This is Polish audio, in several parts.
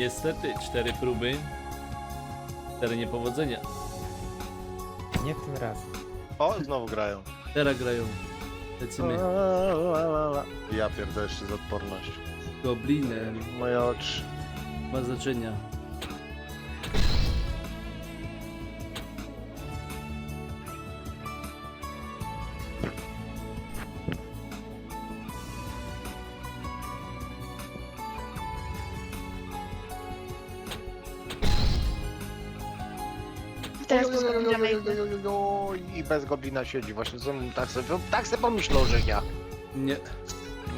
Niestety, cztery próby. Cztery niepowodzenia. Nie w tym raz. O, znowu grają. Teraz grają. Lecimy Ja pierdolę jeszcze z odpornością. goblinem. Moje oczy. Ma znaczenia. Teraz go zgubimy. I bez goblina siedzi właśnie. co- Tak sobie, tak sobie pomyślał, że ja. Nie,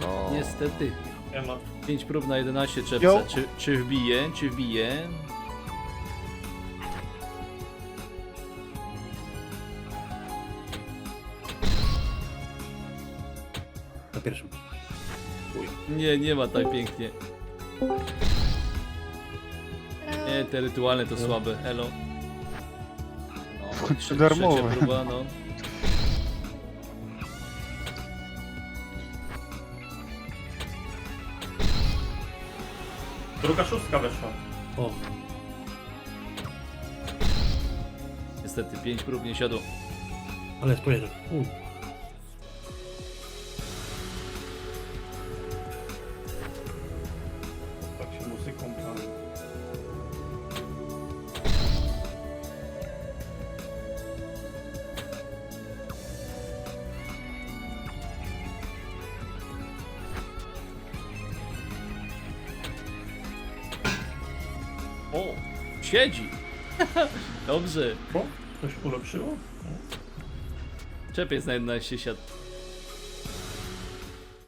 No. niestety. Nie ma. 5 prób na 11 Jo. czerwca. Czy, czy wbije? Czy wbije? Na pierwszym. Nie, nie ma tak pięknie. Nie, te rytualne to słabe. Elo. Trze- darmowe. Trzecia próba, no. Druga szóstka weszła. O. Niestety, 5 prób nie siadło. Ale spojrzę. Tak O, siedzi. Dobrze. O, coś ulepszyło? Czepiec na 11 siadł.